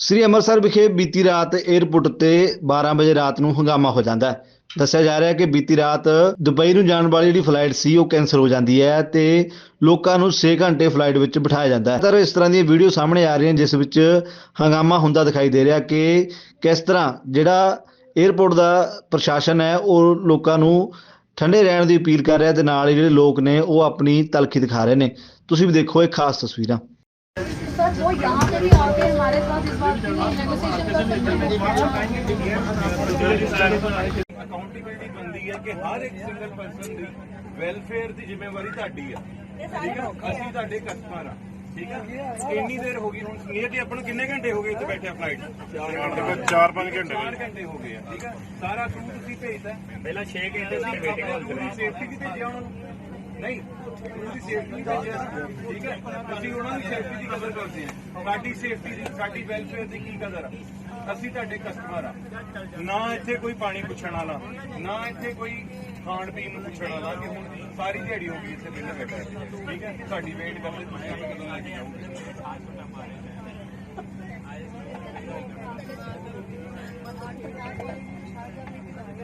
ਸ੍ਰੀ ਅੰਮ੍ਰਿਤਸਰ ਵਿਖੇ ਬੀਤੀ ਰਾਤ 에ਅਰਪੋਰਟ ਤੇ 12 ਵਜੇ ਰਾਤ ਨੂੰ ਹੰਗਾਮਾ ਹੋ ਜਾਂਦਾ ਹੈ। ਦੱਸਿਆ ਜਾ ਰਿਹਾ ਹੈ ਕਿ ਬੀਤੀ ਰਾਤ ਦੁਬਈ ਨੂੰ ਜਾਣ ਵਾਲੀ ਜਿਹੜੀ ਫਲਾਈਟ ਸੀ, ਉਹ ਕੈਂਸਲ ਹੋ ਜਾਂਦੀ ਹੈ ਤੇ ਲੋਕਾਂ ਨੂੰ 6 ਘੰਟੇ ਫਲਾਈਟ ਵਿੱਚ ਬਿਠਾਇਆ ਜਾਂਦਾ ਹੈ। ਪਰ ਇਸ ਤਰ੍ਹਾਂ ਦੀਆਂ ਵੀਡੀਓ ਸਾਹਮਣੇ ਆ ਰਹੀਆਂ, ਜਿਸ ਵਿੱਚ ਹੰਗਾਮਾ ਹੁੰਦਾ ਦਿਖਾਈ ਦੇ ਰਿਹਾ ਕਿ ਕਿਸ ਤਰ੍ਹਾਂ ਜਿਹੜਾ 에ਅਰਪੋਰਟ ਦਾ ਪ੍ਰਸ਼ਾਸਨ ਹੈ, ਉਹ ਲੋਕਾਂ ਨੂੰ ਠੰਡੇ ਰਹਿਣ ਦੀ ਅਪੀਲ ਕਰ ਰਿਹਾ ਤੇ ਨਾਲ ਹੀ ਜਿਹੜੇ ਲੋਕ ਨੇ, ਉਹ ਆਪਣੀ ਤਲਖੀ ਦਿਖਾ ਰਹੇ ਨੇ। ਤੁਸੀਂ ਵੀ ਦੇਖੋ ਇਹ ਖਾਸ ਤਸਵੀਰਾਂ। सर वो यहाँ पे भी आके हमारे साथ इस बात के लिए नेगोशिएशन कर सकते हैं ਅਕਾਊਂਟੇਬਿਲਟੀ ਬੰਦੀ ਹੈ ਕਿ ਹਰ ਇੱਕ ਸਿੰਗਲ ਪਰਸਨ ਦੀ ਵੈਲਫੇਅਰ ਦੀ ਜ਼ਿੰਮੇਵਾਰੀ ਤੁਹਾਡੀ ਹੈ ਠੀਕ ਹੈ ਅਸੀਂ ਤੁਹਾਡੇ ਕਸਟਮਰ ਆ ਠੀਕ ਹੈ ਇੰਨੀ ਦੇਰ ਹੋ ਗਈ ਹੁਣ ਨੀਅਰਲੀ ਆਪਾਂ ਨੂੰ ਕਿੰਨੇ ਘੰਟੇ ਹੋ ਗਏ ਇੱਥੇ ਬੈਠੇ ਫਲਾਈਟ 4-5 ਘੰਟੇ 4 ਘੰਟੇ ਹੋ ਗਏ ਆ ਠੀਕ ਹੈ ਸਾਰਾ ਕਰੂ ਤੁਸੀਂ ਭੇਜਦਾ ਪਹਿਲਾਂ 6 ਘੰਟੇ ਦੀ ਵੇਟਿੰਗ ਹਾਲ ਕਰੀ ਸੇਫਟੀ ਦੀ ਭੇਜਿਆ ਉਹਨਾਂ ਨੂੰ ਨਹੀਂ, ਉਹਦੀ ਸੇਫਟੀ ਦਾ ਠੀਕ ਹੈ? ਅਸੀਂ ਉਹਨਾਂ ਦੀ ਸੇਫਟੀ ਦੀ ਕਦਰ ਕਰਦੇ ਹਾਂ। ਸਾਡੀ ਸੇਫਟੀ ਦੀ, ਸਾਡੀ ਵੈਲਫੇਅਰ ਦੀ ਕੀ ਕਦਰ ਆ? ਅਸੀਂ ਤੁਹਾਡੇ ਕਸਟਮਰ ਆ। ਨਾ ਇੱਥੇ ਕੋਈ ਪਾਣੀ ਪੁੱਛਣ ਵਾਲਾ, ਨਾ ਇੱਥੇ ਕੋਈ ਖਾਣ ਪੀਣ ਨੂੰ ਪੁੱਛਣ ਵਾਲਾ ਕਿ ਹੁਣ ਸਾਰੀ ਦਿਹਾੜੀ ਹੋ ਗਈ ਇੱਥੇ ਬਿੱਲ ਬੈਠਾ ਠੀਕ ਹੈ? ਤੁਹਾਡੀ ਵੇਟ ਕਰਦੇ ਤੁਸੀਂ ਆਪਣਾ ਕਦੋਂ ਲੈ ਕੇ ਆਓਗੇ